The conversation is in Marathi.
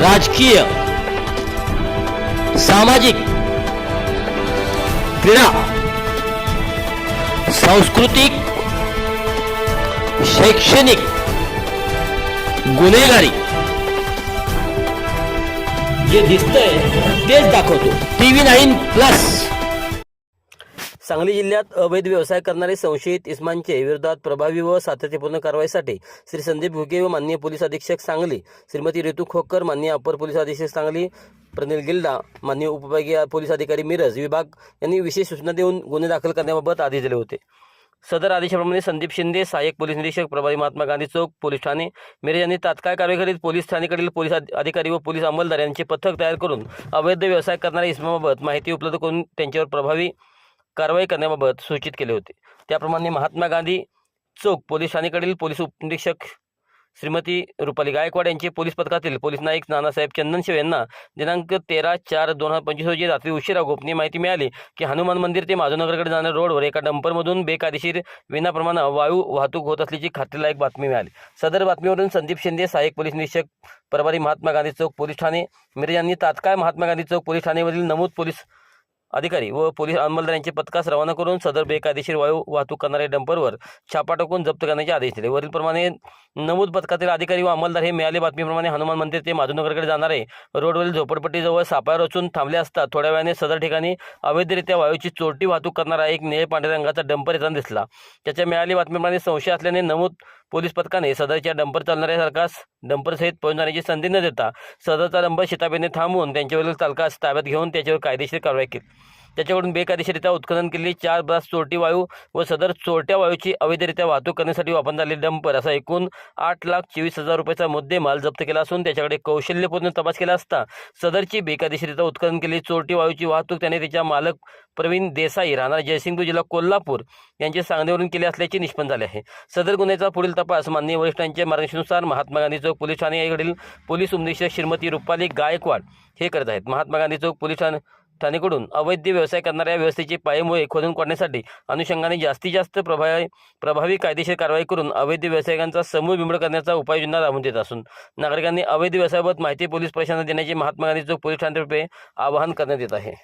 राजकीय सामाजिक क्रीडा सांस्कृतिक शैक्षणिक गुन्हेगारी. जे दिसतंय तेच दाखवतो. TV nine plus. सांगली जिल्ह्यात अवैध व्यवसाय करणारे संशयित इस्मांचे विरोधात प्रभावी व सातत्यपूर्ण कारवाईसाठी श्री संदीप घुगे व माननीय पोलीस अधीक्षक सांगली श्रीमती ऋतू खोकर मान्य अपर पोलीस अधीक्षक सांगली प्रनिल गिल्डा माननीय उपविभागीय पोलीस अधिकारी मिरज विभाग यांनी विशेष सूचना देऊन गुन्हे दाखल करण्याबाबत आदेश दिले होते. सदर आदेशाप्रमाणे संदीप शिंदे सहाय्यक पोलीस निरीक्षक प्रभारी महात्मा गांधी चौक पोलीस ठाणे मिरज यांनी तात्काळ कारवाई करीत पोलीस ठाणेकडील पोलीस अधिकारी व पोलीस अंमलदार यांचे पथक तयार करून अवैध व्यवसाय करणाऱ्या इसमाबाबत माहिती उपलब्ध करून त्यांच्यावर प्रभावी कारवाई करण्याबाबत सूचित केले होते. त्याप्रमाणे महात्मा गांधी चौक पोलीस ठाणेकडील पोलीस उपनिरीक्षक श्रीमती रुपाली गायकवाड यांचे पोलीस पथकातील पोलीस नाईक नानासाहेब चंदनशिव यांना दिनांक तेरा चार दोन हजार पंचवीस रोजी रात्री उशिरा गोपनीय माहिती मिळाली की हनुमान मंदिर ते माधवनगरकडे जाणाऱ्या रोडवर एका डंपरमधून बेकायदेशीर विनाप्रमाण वायू वाहतूक होत असल्याची खात्रीलायक बातमी मिळाली. सदर बातमीवरून संदीप शिंदे सहाय्यक पोलीस निरीक्षक प्रभारी महात्मा गांधी चौक पोलीस ठाणे मिरज यांनी तात्काळ महात्मा गांधी चौक पोलीस ठाणेवरील नमूद पोलीस अधिकारी व पोलीस अंमलदारांचे पथकास रवाना करून सदर बेकायदेशीर वायू वाहतूक करणाऱ्या डंपरवर छापा टाकून जप्त करण्याचे आदेश दिले. वरीलप्रमाणे नमूद पथकातील अधिकारी व अंमलदार हे मिळाले बातमीप्रमाणे हनुमान मंदिर ते माधुनगरकडे जाणारे रोडवरील झोपडपट्टीजवळ सापावर रचून थांबले असता थोड्या वेळाने सदर ठिकाणी अवैधरित्या वायूची चोरटी वाहतूक करणारा एक निळे पांढऱ्या रंगाचा डंपर येताना दिसला. त्याच्या मिळाली बातमीप्रमाणे संशय असल्याने नमूद पोलीस पथकाने सदरच्या डंपर चालणाऱ्यासारखाच डंपरसहित पळून जाण्याची संधी न देता सदरचा डंपर शिताबेने थांबवून त्यांच्यावरील चालकास ताब्यात घेऊन त्याच्यावर कायदेशीर कारवाई केली. त्याच्याकडून बेकायदेशीरित्या उत्खनन केलेली चार ब्रास चोरटी वायू व सदर चोरट्या वायूची अवैधरित्या वाहतूक करण्यासाठी वापरण्यात आलेले डंपर असा एकूण आठ लाख चोवीस हजार रुपयाचा मुद्देमाल जप्त केला असून त्याच्याकडे कौशल्यपूर्ण तपास केला असता सदरची बेकायदेशीरित्या उत्खनन केलेली चोरटी वायूची वाहतूक त्याने त्याच्या मालक प्रवीण देसाई राहणार जयसिंगपूर जिल्हा कोल्हापूर यांचे सांगण्यावरून केले असल्याचे निष्पन्न झाले आहे. सदर गुन्ह्याचा पुढील तपास माननीय वरिष्ठांच्या मार्गदर्शनानुसार महात्मा गांधी चौक पोलीस ठाणे पोलीस उपनिरीक्षक श्रीमती रुपाली गायकवाड हे करत आहेत. महात्मा गांधी चौक पोलीस ठाणे ठाणेकडून अवैध व्यवसाय करणाऱ्या व्यवस्थेची पायमुळे खोदून काढण्यासाठी अनुषंगाने जास्तीत जास्त प्रभावी प्रभावी कायदेशीर कारवाई करून अवैध व्यावसायिकांचा समूळ बिंबड करण्याचा उपाययोजना राबवून देत असून नागरिकांनी अवैध व्यवसायाबाबत माहिती पोलीस प्रशासनाला देण्याचे महात्मा गांधी चौक पोलीस ठाण्यातर्फे आवाहन करण्यात येत आहे.